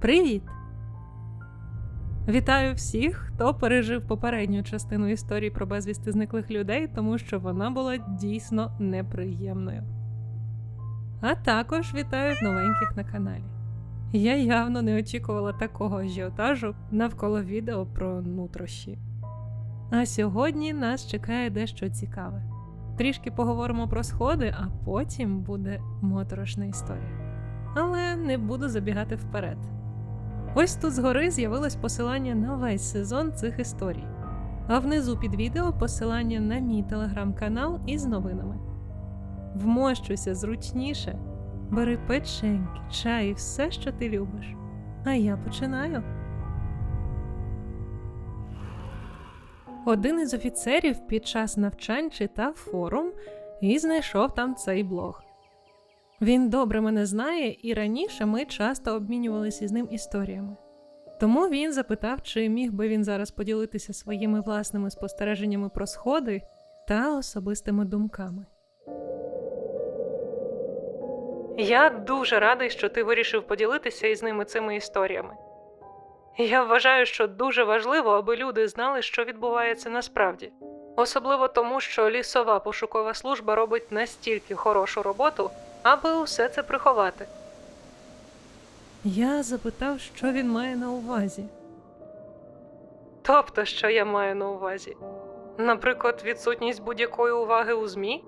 Привіт! Вітаю всіх, хто пережив попередню частину історії про безвісти зниклих людей, тому що вона була дійсно неприємною. А також вітаю новеньких на каналі. Я явно не очікувала такого ажіотажу навколо відео про нутрощі. А сьогодні нас чекає дещо цікаве. Трішки поговоримо про сходи, а потім буде моторошна історія. Але не буду забігати вперед. Ось тут згори з'явилось посилання на весь сезон цих історій. А внизу під відео посилання на мій телеграм-канал із новинами. Вмощуйся зручніше, бери печеньки, чай і все, що ти любиш. А я починаю. Один із офіцерів під час навчань читав форум і знайшов там цей блог. Він добре мене знає, і раніше ми часто обмінювалися із ним історіями. Тому він запитав, чи міг би він зараз поділитися своїми власними спостереженнями про сходи та особистими думками. Я дуже радий, що ти вирішив поділитися із ними цими історіями. Я вважаю, що дуже важливо, аби люди знали, що відбувається насправді, особливо тому, що лісова пошукова служба робить настільки хорошу роботу, аби усе це приховати. Я запитав, що він має на увазі. Тобто, що я маю на увазі? Наприклад, відсутність будь-якої уваги у ЗМІ,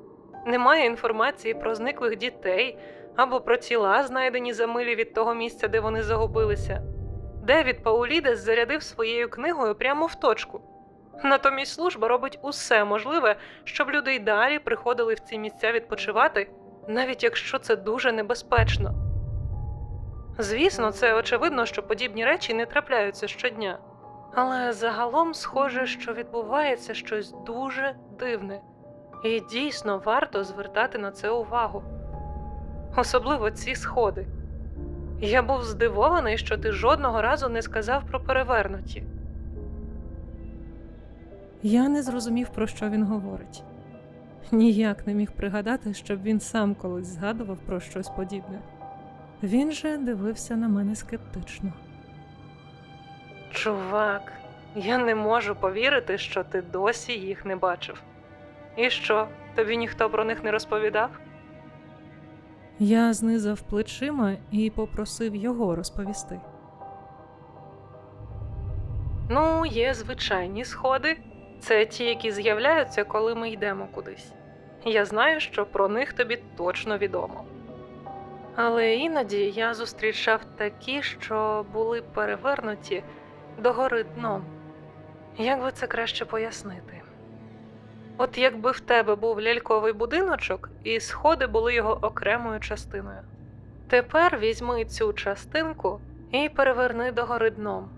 немає інформації про зниклих дітей або про тіла, знайдені за милі від того місця, де вони загубилися. Девід Паулідес зарядив своєю книгою прямо в точку. Натомість служба робить усе можливе, щоб люди й далі приходили в ці місця відпочивати, навіть якщо це дуже небезпечно. Звісно, це очевидно, що подібні речі не трапляються щодня. Але загалом схоже, що відбувається щось дуже дивне, і дійсно варто звертати на це увагу. Особливо ці сходи. Я був здивований, що ти жодного разу не сказав про перевернуті. Я не зрозумів, про що він говорить. Ніяк не міг пригадати, щоб він сам колись згадував про щось подібне. Він же дивився на мене скептично. Чувак, я не можу повірити, що ти досі їх не бачив. І що, тобі ніхто про них не розповідав? Я знизав плечима і попросив його розповісти. Ну, є звичайні сходи. Це ті, які з'являються, коли ми йдемо кудись. Я знаю, що про них тобі точно відомо. Але іноді я зустрічав такі, що були перевернуті догори дном. Як би це краще пояснити? От якби в тебе був ляльковий будиночок, і сходи були його окремою частиною. Тепер візьми цю частинку і переверни догори дном,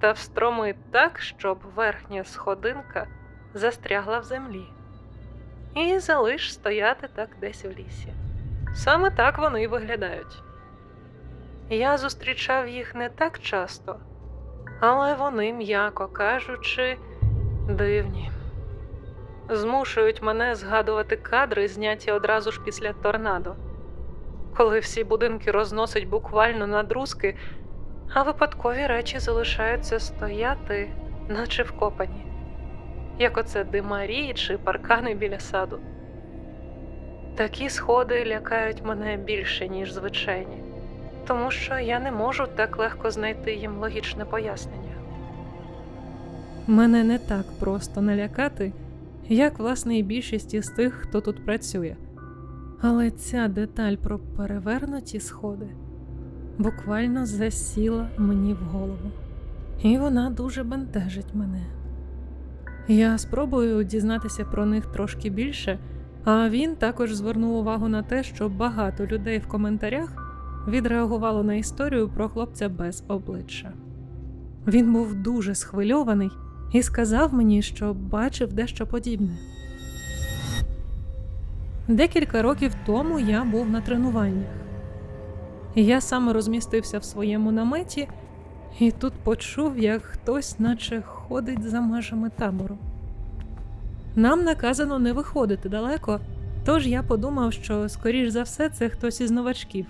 та встроми так, щоб верхня сходинка застрягла в землі, і залиш стояти так десь в лісі. Саме так вони й виглядають. Я зустрічав їх не так часто, але вони, м'яко кажучи, дивні. Змушують мене згадувати кадри, зняті одразу ж після торнадо, коли всі будинки розносить буквально на друзки, а випадкові речі залишаються стояти, наче вкопані, як оце димарі чи паркани біля саду. Такі сходи лякають мене більше, ніж звичайні, тому що я не можу так легко знайти їм логічне пояснення. Мене не так просто налякати, як власне і більшість із тих, хто тут працює. Але ця деталь про перевернуті сходи буквально засіла мені в голову, і вона дуже бентежить мене. Я спробую дізнатися про них трошки більше. А він також звернув увагу на те, що багато людей в коментарях відреагувало на історію про хлопця без обличчя. Він був дуже схвильований і сказав мені, що бачив дещо подібне. Декілька років тому я був на тренуваннях. Я саме розмістився в своєму наметі і тут почув, як хтось, наче ходить за межами табору. Нам наказано не виходити далеко, тож я подумав, що, скоріш за все, це хтось із новачків.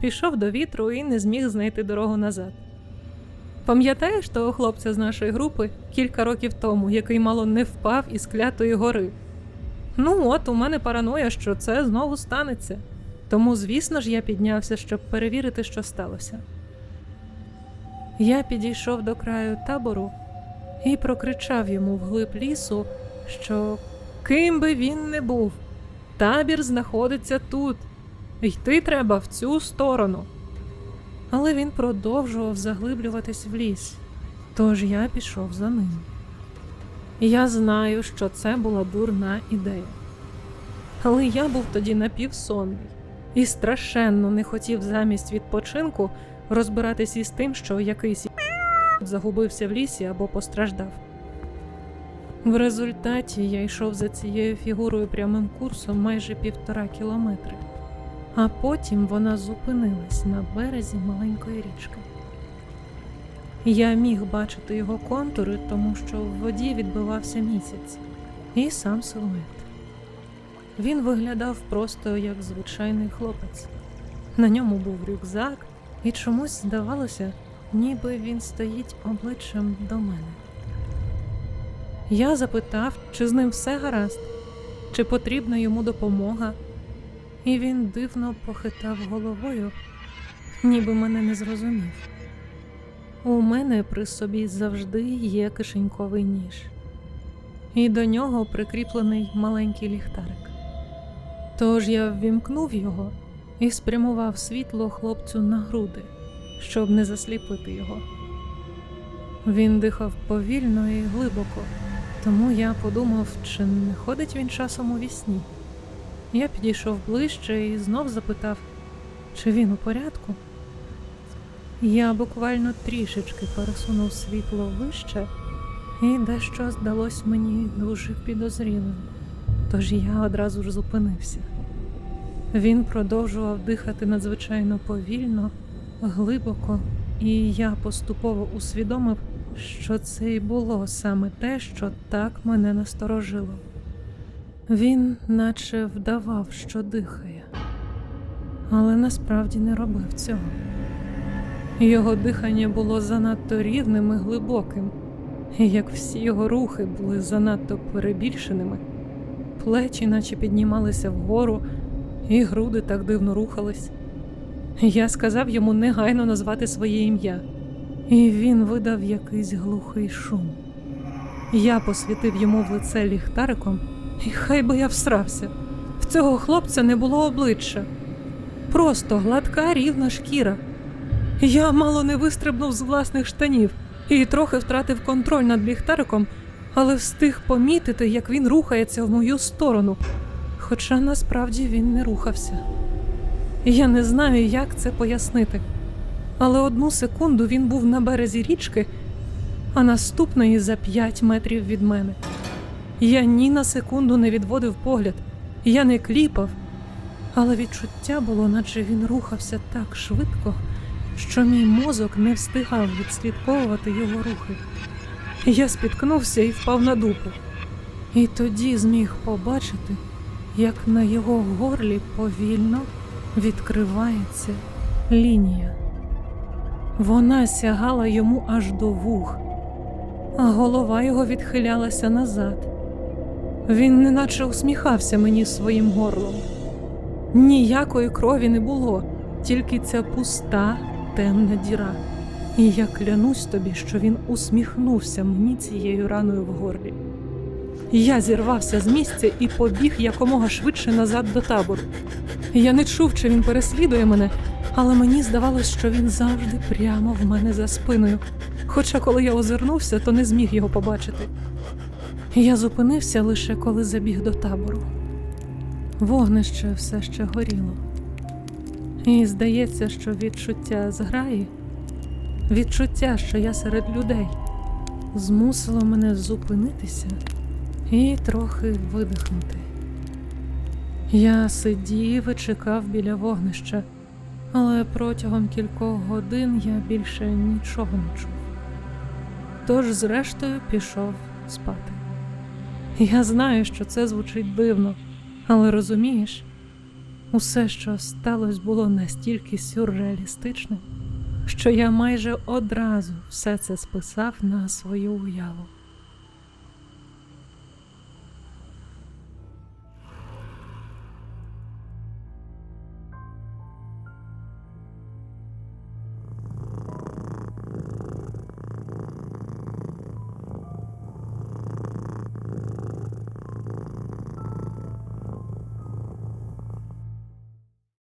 пішов до вітру і не зміг знайти дорогу назад. Пам'ятаєш того хлопця з нашої групи кілька років тому, який мало не впав із клятої гори? Ну, от у мене параноя, що це знову станеться. Тому, звісно ж, я піднявся, щоб перевірити, що сталося. Я підійшов до краю табору і прокричав йому вглиб лісу, що ким би він не був, табір знаходиться тут. Йти треба в цю сторону. Але він продовжував заглиблюватись в ліс, тож я пішов за ним. Я знаю, що це була дурна ідея. Але я був тоді напівсонний і страшенно не хотів замість відпочинку розбиратись із тим, що якийсь загубився в лісі або постраждав. В результаті я йшов за цією фігурою прямим курсом майже півтора кілометри, а потім вона зупинилась на березі маленької річки. Я міг бачити його контури, тому що в воді відбивався місяць і сам силует. Він виглядав просто як звичайний хлопець. На ньому був рюкзак, і чомусь здавалося, ніби він стоїть обличчям до мене. Я запитав, чи з ним все гаразд, чи потрібна йому допомога, і він дивно похитав головою, ніби мене не зрозумів. У мене при собі завжди є кишеньковий ніж, і до нього прикріплений маленький ліхтарик. Тож я ввімкнув його і спрямував світло хлопцю на груди, щоб не засліпити його. Він дихав повільно і глибоко, тому я подумав, чи не ходить він часом у вісні. Я підійшов ближче і знов запитав, чи він у порядку. Я буквально трішечки пересунув світло вище, і дещо здалось мені дуже підозрілим, тож я одразу ж зупинився. Він продовжував дихати надзвичайно повільно, глибоко, і я поступово усвідомив, що це й було саме те, що так мене насторожило. Він наче вдавав, що дихає, але насправді не робив цього. Його дихання було занадто рівним і глибоким, як всі його рухи були занадто перебільшеними, плечі наче піднімалися вгору, і груди так дивно рухались. Я сказав йому негайно назвати своє ім'я, і він видав якийсь глухий шум. Я посвітив йому в лице ліхтариком, і хай би я всрався. В цього хлопця не було обличчя, просто гладка рівна шкіра. Я мало не вистрибнув з власних штанів і трохи втратив контроль над ліхтариком, але встиг помітити, як він рухається в мою сторону. Хоча насправді він не рухався. Я не знаю, як це пояснити. Але одну секунду він був на березі річки, а наступної за п'ять метрів від мене. Я ні на секунду не відводив погляд, я не кліпав, але відчуття було, наче він рухався так швидко, що мій мозок не встигав відслідковувати його рухи. Я спіткнувся і впав на дупу. І тоді зміг побачити, як на його горлі повільно відкривається лінія. Вона сягала йому аж до вух, а голова його відхилялася назад. Він неначе усміхався мені своїм горлом. Ніякої крові не було, тільки ця пуста темна діра. І я клянусь тобі, що він усміхнувся мені цією раною в горлі. Я зірвався з місця і побіг якомога швидше назад до табору. Я не чув, чи він переслідує мене, але мені здавалось, що він завжди прямо в мене за спиною. Хоча, коли я озирнувся, то не зміг його побачити. Я зупинився лише коли забіг до табору. Вогнище все ще горіло. І здається, що відчуття зграї, відчуття, що я серед людей, змусило мене зупинитися і трохи видихнути. Я сидів і чекав біля вогнища, але протягом кількох годин я більше нічого не чув. Тож, зрештою, пішов спати. Я знаю, що це звучить дивно, але розумієш, Усе, що сталося, було настільки сюрреалістичним, що я майже одразу все це списав на свою уяву.